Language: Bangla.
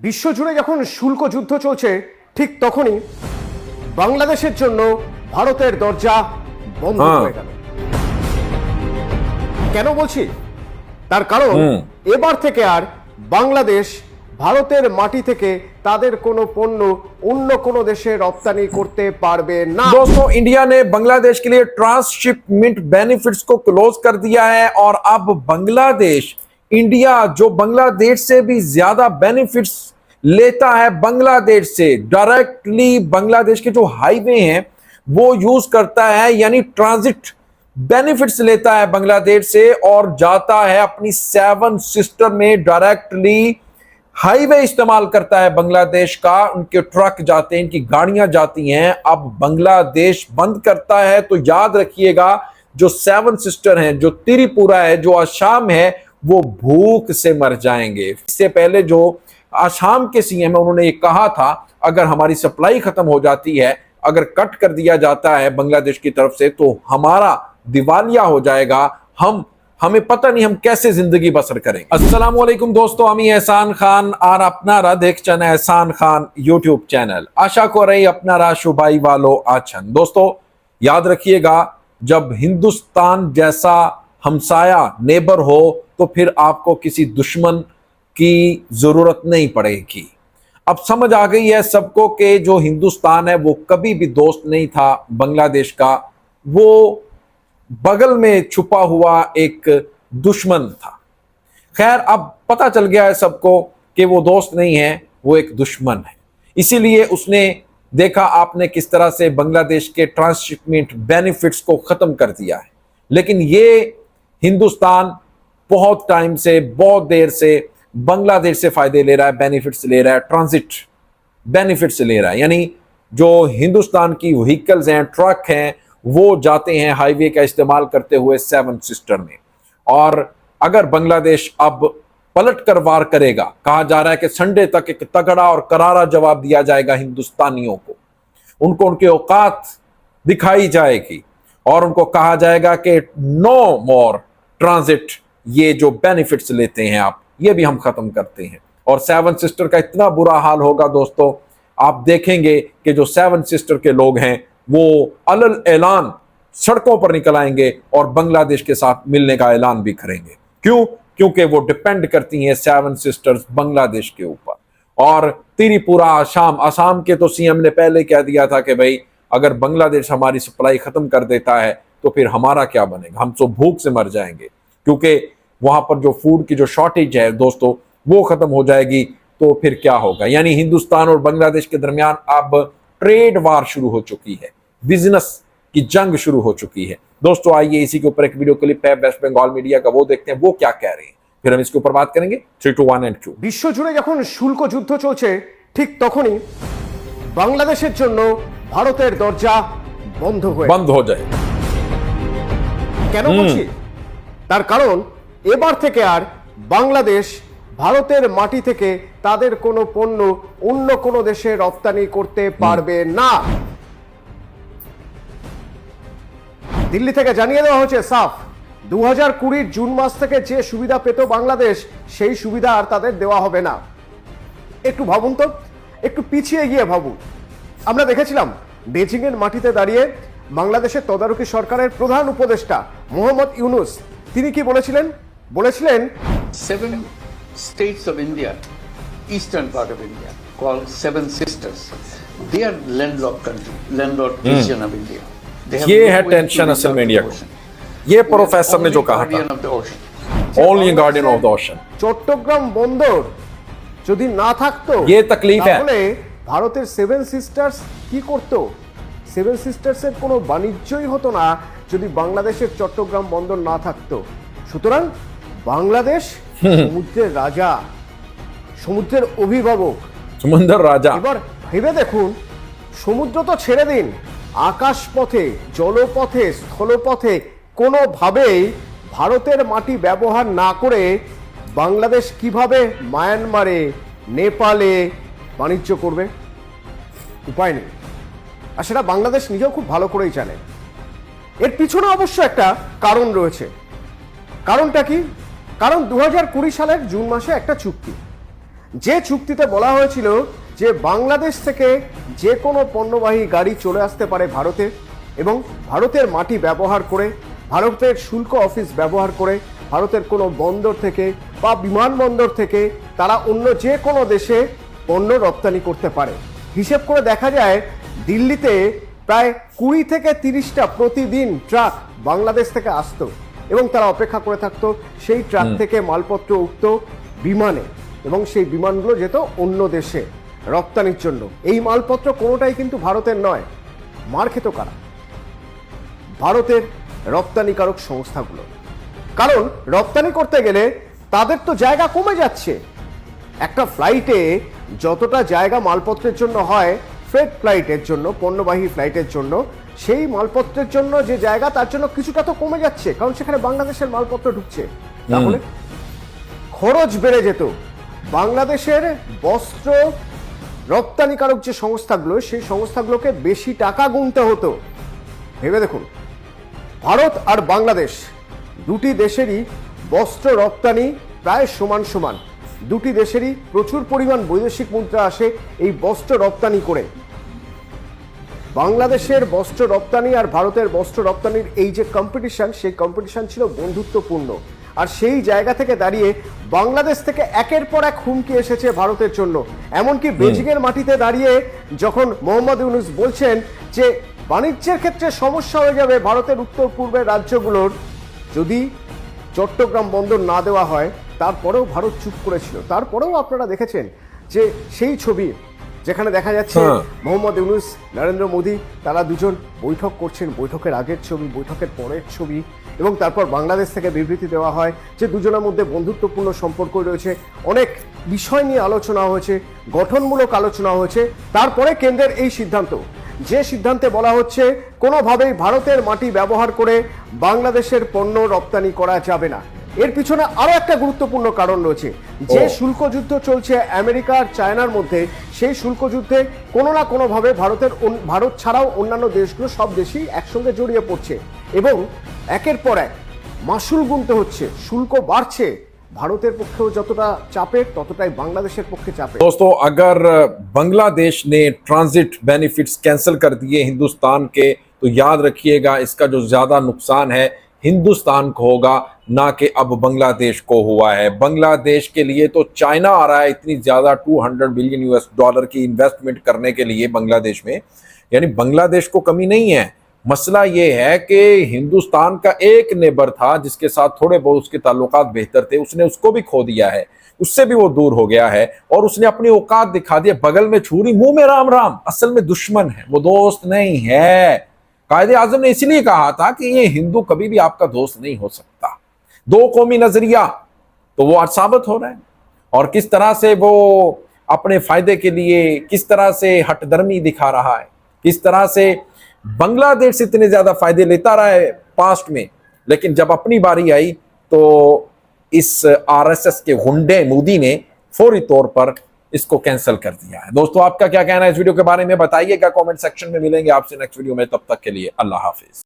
বিশ্বজুড়ে যখন শুল্ক যুদ্ধ চলছে ঠিক তখনই বাংলাদেশের জন্য ভারতের দরজা বন্ধ হ্যাঁ। হয়ে গেল কেন বলছি তার কারণ হুম। এবার থেকে আর বাংলাদেশ ভারতের মাটি থেকে তাদের কোনো পণ্য অন্য কোনো দেশে রপ্তানি করতে পারবে না दोस्तों इंडिया ने बांग्लादेश के लिए ट्रांसशिपमेंट बेनिफिट्स को क्लोज कर दिया है और अब बांग्लादेश انڈیا جو بنگلہ دیش سے بھی زیادہ بینیفٹس لیتا ہے بنگلہ دیش سے ڈائریکٹلی بنگلہ دیش کے جو ہائی وے ہیں، وہ یوز کرتا ہے یعنی ٹرانزٹ بینیفٹس لیتا ہے بنگلہ دیش سے اور جاتا ہے اپنی سیون سسٹر میں ڈائریکٹلی ہائی وے استعمال کرتا ہے بنگلہ دیش کا۔ ان کے ٹرک جاتے ہیں، ان کی گاڑیاں جاتی ہیں۔ اب بنگلہ دیش بند کرتا ہے تو یاد رکھیے گا، جو سیون سسٹر ہیں، جو تیری پورا ہے، جو آشام ہے وہ بھوک سے مر جائیں گے۔ اس سے پہلے جو آسام کے سی ایم ہے انہوں نے یہ کہا تھا، اگر ہماری سپلائی ختم ہو جاتی ہے، اگر کٹ کر دیا جاتا ہے بنگلہ دیش کی طرف سے، تو ہمارا دیوالیہ ہو جائے گا۔ ہم، ہمیں پتہ نہیں ہم کیسے زندگی بسر کریں السلام علیکم دوستو ہمیں احسان خان اور اپنا را دیکھ چن احسان خان یوٹیوب چینل۔ آشا کو رہی اپنا را شبائی والو آچھن۔ دوستو، یاد رکھیے گا، جب ہندوستان جیسا ہمسایہ نیبر ہو تو پھر آپ کو کسی دشمن کی ضرورت نہیں پڑے گی۔ اب سمجھ آ گئی ہے سب کو کہ جو ہندوستان ہے وہ کبھی بھی دوست نہیں تھا بنگلہ دیش کا۔ وہ بغل میں چھپا ہوا ایک دشمن تھا۔ خیر، اب پتہ چل گیا ہے سب کو کہ وہ دوست نہیں ہے، وہ ایک دشمن ہے۔ اسی لیے اس نے دیکھا آپ نے کس طرح سے بنگلہ دیش کے ٹرانسشپمنٹ بینیفٹس کو ختم کر دیا ہے۔ لیکن یہ ہندوستان بہت ٹائم سے، بہت دیر سے بنگلہ دیش سے فائدے لے رہا ہے بینیفٹس لے رہا ہے ٹرانزٹ بینیفٹس لے رہا ہے۔ یعنی جو ہندوستان کی وہیکلز ہیں ٹرک ہیں، وہ جاتے ہیں ہائی وے کا استعمال کرتے ہوئے سیون سسٹر میں۔ اور اگر بنگلہ دیش اب پلٹ کر وار کرے گا، کہا جا رہا ہے کہ سنڈے تک ایک تگڑا اور کرارا جواب دیا جائے گا ہندوستانیوں کو۔ ان کو ان کے اوقات دکھائی جائے گی اور ان کو کہا جائے گا کہ نو مور ٹرانزٹ، یہ جو بینیفٹس لیتے ہیں آپ، یہ بھی ہم ختم کرتے ہیں۔ اور سیون سسٹر کا اتنا برا حال ہوگا دوستو، آپ دیکھیں گے کہ جو سیون سسٹر کے لوگ ہیں، وہ علل اعلان سڑکوں پر نکل آئیں گے اور بنگلہ دیش کے ساتھ ملنے کا اعلان بھی کریں گے۔ کیوں؟ کیونکہ وہ ڈپینڈ کرتی ہیں سیون سسٹرز بنگلہ دیش کے اوپر۔ اور تیری پورا آسام آسام کے تو سی ایم نے پہلے کہہ دیا تھا کہ بھائی، اگر بنگلہ دیش ہماری سپلائی ختم کر دیتا ہے تو پھر ہمارا کیا بنے گا؟ ہم تو بھوک سے مر جائیں گے۔ کیونکہ وہاں پر جو فوڈ کی جو شارٹیج ہے دوستو وہ ختم ہو جائے گی تو پھر کیا ہوگا؟ یعنی ہندوستان اور بنگلہ دیش کے درمیان اب ٹریڈ وار شروع ہو چکی ہے۔ بزنس کی جنگ شروع ہو چکی ہے۔ دوستو آئیے اسی کے اوپر ایک ویڈیو کلپ ہے ویسٹ بنگال میڈیا کا وہ دیکھتے ہیں وہ کیا کہہ رہے ہیں۔ پھر ہم اس کے اوپر بات کریں گے۔ تھری ٹو ون اینڈ ٹو বিশ্ব জুড়ে যখন শুল্ক যুদ্ধ চলছে ঠিক তখনই بنگلہ دیش ভারতের দরজা বন্ধ হয়ে বন্ধ হয়ে যায়। কেন বলছি? তার কারণ এবার থেকে আর বাংলাদেশ ভারতের মাটি থেকে তাদের কোনো পণ্য অন্য কোনো দেশে রপ্তানি করতে পারবে না। দিল্লি থেকে জানিয়ে দেওয়া হয়েছে সাফ দু হাজার কুড়ির জুন মাস থেকে যে সুবিধা পেত বাংলাদেশ সেই সুবিধা আর তাদের দেওয়া হবে না। একটু ভাবুন তো একটু পিছিয়ে গিয়ে ভাবুন। আমরা দেখেছিলাম বেজিং এর মাটিতে দাঁড়িয়ে বাংলাদেশের তদারকি সরকারের প্রধান উপদেষ্টা মোহাম্মদ ইউনুস তিনি কি বলেছিলেন বলেছিলেন seven states of India, eastern part of India, called Seven Sisters. They are landlocked country, landlocked region of India. They ये no है way to टेंशन reach असल out में to इंडिया the को ocean. ये We are प्रोफेसर ने जो only कहा guardian था of the ocean. Only guardian of the ocean Chittagong বন্দর যদি না থাকতো ये तकलीफ है। তাহলে ভারতের সেভেন সিস্টার্স কি করত সেভেন সিস্টার্সের কোনো বাণিজ্যই হতো না যদি বাংলাদেশের চট্টগ্রাম বন্দর না থাকতো। সুতরাং বাংলাদেশ সমুদ্রের রাজা সমুদ্রের অভিভাবক। সমুদ্রের রাজা। এবার ভেবে দেখুন সমুদ্র তো ছেড়ে দিন আকাশ পথে জলপথে স্থলপথে কোনোভাবেই ভারতের মাটি ব্যবহার না করে বাংলাদেশ কীভাবে মায়ানমারে নেপালে বাণিজ্য করবে? উপায় নেই। আর সেটা বাংলাদেশ নিজেও খুব ভালো করেই জানে। এর পিছনে অবশ্য একটা কারণ রয়েছে। কারণটা কি? কারণ দু হাজার কুড়ি সালের জুন মাসে একটা চুক্তি। যে চুক্তিতে বলা হয়েছিল যে বাংলাদেশ থেকে যে কোনো পণ্যবাহী গাড়ি চলে আসতে পারে ভারতে এবং ভারতের মাটি ব্যবহার করে, ভারতের শুল্ক অফিস ব্যবহার করে, ভারতের কোনো বন্দর থেকে বা বিমানবন্দর থেকে তারা অন্য যে কোনো দেশে পণ্য রপ্তানি করতে পারে। হিসেব করে দেখা যায় দিল্লিতে প্রায় কুড়ি থেকে তিরিশটা প্রতিদিন ট্রাক বাংলাদেশ থেকে আসতো এবং তারা অপেক্ষা করে থাকতো সেই ট্রাক থেকে মালপত্র উঠত বিমানে এবং সেই বিমানগুলো যেত অন্য দেশে রপ্তানির জন্য। এই মালপত্র কোনোটাই কিন্তু ভারতের নয় মার খেত কারা? ভারতের রপ্তানিকারক সংস্থাগুলো। কারণ রপ্তানি করতে গেলে তাদের তো জায়গা কমে যাচ্ছে। একটা ফ্লাইটে যতটা জায়গা মালপত্রের জন্য হয় ফ্রেড ফ্লাইটের জন্য পণ্যবাহী ফ্লাইটের জন্য সেই মালপত্রের জন্য যে জায়গা তার জন্য কিছুটা তো কমে যাচ্ছে কারণ সেখানে বাংলাদেশের মালপত্র ঢুকছে। তাহলে খরচ বেড়ে যেত। বাংলাদেশের বস্ত্র রপ্তানিকারক যে সংস্থাগুলো সেই সংস্থাগুলোকে বেশি টাকা গুনতে হতো। ভেবে দেখুন ভারত আর বাংলাদেশ দুটি দেশেরই বস্ত্র রপ্তানি প্রায় সমান সমান। দুটি দেশেরই প্রচুর পরিমাণ বৈদেশিক মুদ্রা আসে এই বস্ত্র রপ্তানি করে। বাংলাদেশের বস্ত্র রপ্তানি আর ভারতের বস্ত্র রপ্তানির এই যে কম্পিটিশন সেই কম্পিটিশন ছিল বন্ধুত্বপূর্ণ। আর সেই জায়গা থেকে দাঁড়িয়ে বাংলাদেশ থেকে একের পর এক হুমকি এসেছে ভারতের জন্য। এমনকি বেজিংয়ের মাটিতে দাঁড়িয়ে যখন মোহাম্মদ ইউনুস বলছেন যে বাণিজ্যের ক্ষেত্রে সমস্যা হয়ে যাবে ভারতের উত্তর পূর্বের রাজ্যগুলোর যদি চট্টগ্রাম বন্দর না দেওয়া হয় তারপরেও ভারত চুপ করেছিল। তারপরেও আপনারা দেখেছেন যে সেই ছবি যেখানে দেখা যাচ্ছে হ্যাঁ। মোহাম্মদ ইউনুস নরেন্দ্র মোদী তারা দুজন বৈঠক করছেন। বৈঠকের আগের ছবি বৈঠকের পরের ছবি এবং তারপর বাংলাদেশ থেকে বিবৃতি দেওয়া হয় যে দুজনের মধ্যে বন্ধুত্বপূর্ণ সম্পর্ক রয়েছে। অনেক বিষয় নিয়ে আলোচনা হয়েছে গঠনমূলক আলোচনা হয়েছে। তারপরে কেন্দ্রের এই সিদ্ধান্ত যে সিদ্ধান্তে বলা হচ্ছে কোনোভাবেই ভারতের মাটি ব্যবহার করে বাংলাদেশের পণ্য রপ্তানি করা যাবে না। এর পিছনে আরো একটা গুরুত্বপূর্ণ কারণ রয়েছে যে ও। শুল্ক যুদ্ধ চলছে আমেরিকা আর চায়নার মধ্যে সেই শুল্ক যুদ্ধে কোনো না কোনোভাবে ভারতের অন- ভারত ছাড়াও অন্যান্য দেশগুলো সব দেশই একসঙ্গে জড়িয়ে পড়ছে এবং একের পর এক মাসুল গুনতে হচ্ছে শুল্ক বাড়ছে ভারতের পক্ষেও যতটা চাপের ততটাই বাংলাদেশের পক্ষে চাপের दोस्तों अगर बांग्लादेश ने ट्रांजिट बेनिफिट्स कैंसिल कर दिए हिंदुस्तान के तो याद रखिएगा इसका जो ज्यादा नुकसान है ہندوستان کو ہوگا، نہ کہ اب بنگلہ دیش کو ہوا ہے۔ بنگلہ دیش کے لیے تو چائنا آ رہا ہے، اتنی زیادہ ٹو ہنڈریڈ بلین یو ایس ڈالر کی انویسٹمنٹ کرنے کے لیے بنگلہ دیش میں۔ یعنی بنگلہ دیش کو کمی نہیں ہے۔ مسئلہ یہ ہے کہ ہندوستان کا ایک نیبر تھا، جس کے ساتھ تھوڑے بہت اس کے تعلقات بہتر تھے، اس نے اس کو بھی کھو دیا ہے۔ اس سے بھی وہ دور ہو گیا ہے اور اس نے اپنی اوقات دکھا دیا بغل میں چھوری منہ میں رام رام، اصل میں دشمن ہے، وہ دوست نہیں ہے۔ قائد اعظم نے اس لیے کہا تھا کہ یہ ہندو کبھی بھی آپ کا دوست نہیں ہو سکتا۔ دو قومی نظریہ، تو وہ آج ثابت ہو رہا ہے اور کس طرح سے وہ اپنے فائدے کے لیے کس طرح سے ہٹ درمی دکھا رہا ہے، کس طرح سے بنگلہ دیش سے اتنے زیادہ فائدے لیتا رہا ہے پاسٹ میں، لیکن جب اپنی باری آئی تو اس آر ایس ایس کے غنڈے مودی نے فوری طور پر اس کو کینسل کر دیا ہے۔ دوستو، آپ کا کیا کہنا ہے اس ویڈیو کے بارے میں؟ بتائیے گا کومنٹ سیکشن میں ملیں گے آپ سے نیکسٹ ویڈیو میں۔ تب تک کے لیے اللہ حافظ۔